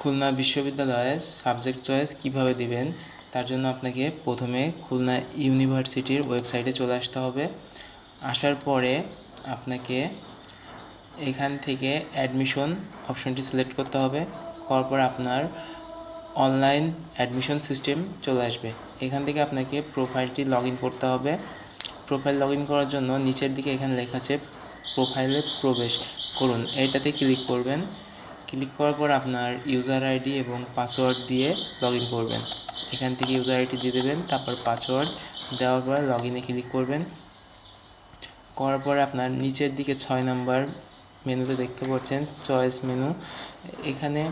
খুলনা বিশ্ববিদ্যালয়ে subject choice কীভাবে দিবেন, তার জন্য আপনাকে প্রথমে খুলনা ইউনিভার্সিটির ওয়েবসাইটে চলে আসতে হবে। আসার পরে আপনাকে এখান থেকে অ্যাডমিশন অপশনটি সিলেক্ট করতে হবে। করার পর আপনার অনলাইন অ্যাডমিশন সিস্টেম চলে আসবে। এখান থেকে আপনাকে প্রোফাইলটি লগ করতে হবে। প্রোফাইল লগ করার জন্য নিচের দিকে এখানে লেখা আছে প্রোফাইলে প্রবেশ করুন। এটাতে ক্লিক করবেন। ক্লিক করার পর আপনার ইউজার আইডি এবং পাসওয়ার্ড দিয়ে লগ করবেন। এখান থেকে ইউজার আইডি দিয়ে দেবেন, তারপর পাসওয়ার্ড দেওয়ার পর লগ ইনে ক্লিক করবেন। করার পরে আপনার নিচের দিকে ছয় নাম্বার মেনুতে দেখতে পাচ্ছেন চয়েস মেনু এখানে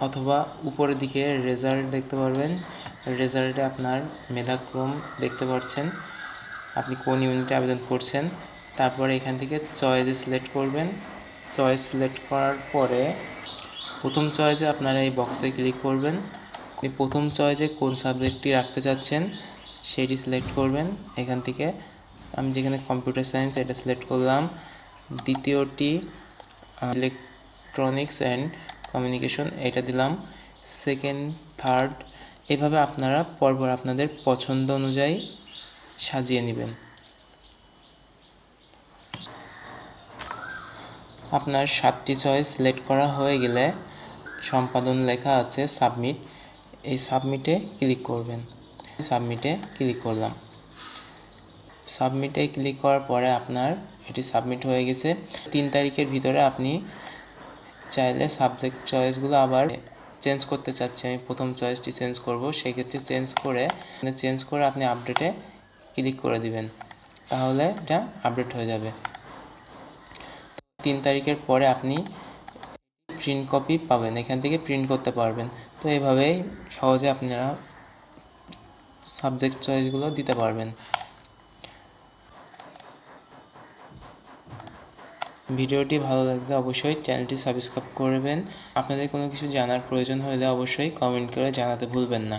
অথবা উপরের দিকে রেজাল্ট দেখতে পারবেন। রেজাল্টে আপনার মেধাক্রম দেখতে পাচ্ছেন। আপনি কোন ইউনিটে আবেদন করছেন। তারপরে এখান থেকে চয়েসে সিলেক্ট করবেন। চয়েস সিলেক্ট করার পরে প্রথম চয়েসে আপনারা এই বক্সে ক্লিক করবেন। প্রথম চয়েসে কোন সাবজেক্টটি রাখতে চাচ্ছেন, সেটি সিলেক্ট করবেন। এখান থেকে আমি যেখানে কম্পিউটার সায়েন্স এটা সিলেক্ট করলাম। দ্বিতীয়টি ইলেকট্রনিক্স অ্যান্ড কমিউনিকেশন এটা দিলাম। সেকেন্ড থার্ড এভাবে আপনারা পরপর আপনাদের পছন্দ অনুযায়ী সাজিয়ে নেবেন। আপনার সাতটি চয়েস সিলেক্ট করা হয়ে গেলে সম্পাদন লেখা আছে সাবমিট এই সাবমিটে ক্লিক করবেন। সাবমিটে ক্লিক করলাম। সাবমিটে ক্লিক করার পরে আপনার এটি সাবমিট হয়ে গেছে। তিন তারিখের ভিতরে আপনি চাইলে সাবজেক্ট চয়েসগুলো আবার চেঞ্জ করতে চাচ্ছি। আমি প্রথম চয়েসটি চেঞ্জ করব। সেক্ষেত্রে চেঞ্জ করে চেঞ্জ করে আপনি আপডেটে ক্লিক করে দিবেন। তাহলে এটা আপডেট হয়ে যাবে। তিন তারিখের পরে আপনি প্রিন্ট কপি পাবেন, এখান থেকে প্রিন্ট করতে পারবেন। তো এভাবেই সহজে আপনারা সাবজেক্ট চয়েসগুলো দিতে পারবেন। ভিডিওটি ভালো লাগলে অবশ্যই চ্যানেলটি সাবস্ক্রাইব করবেন। আপনাদের কোনো কিছু জানার প্রয়োজন হলে অবশ্যই কমেন্ট করে জানাতে ভুলবেন না।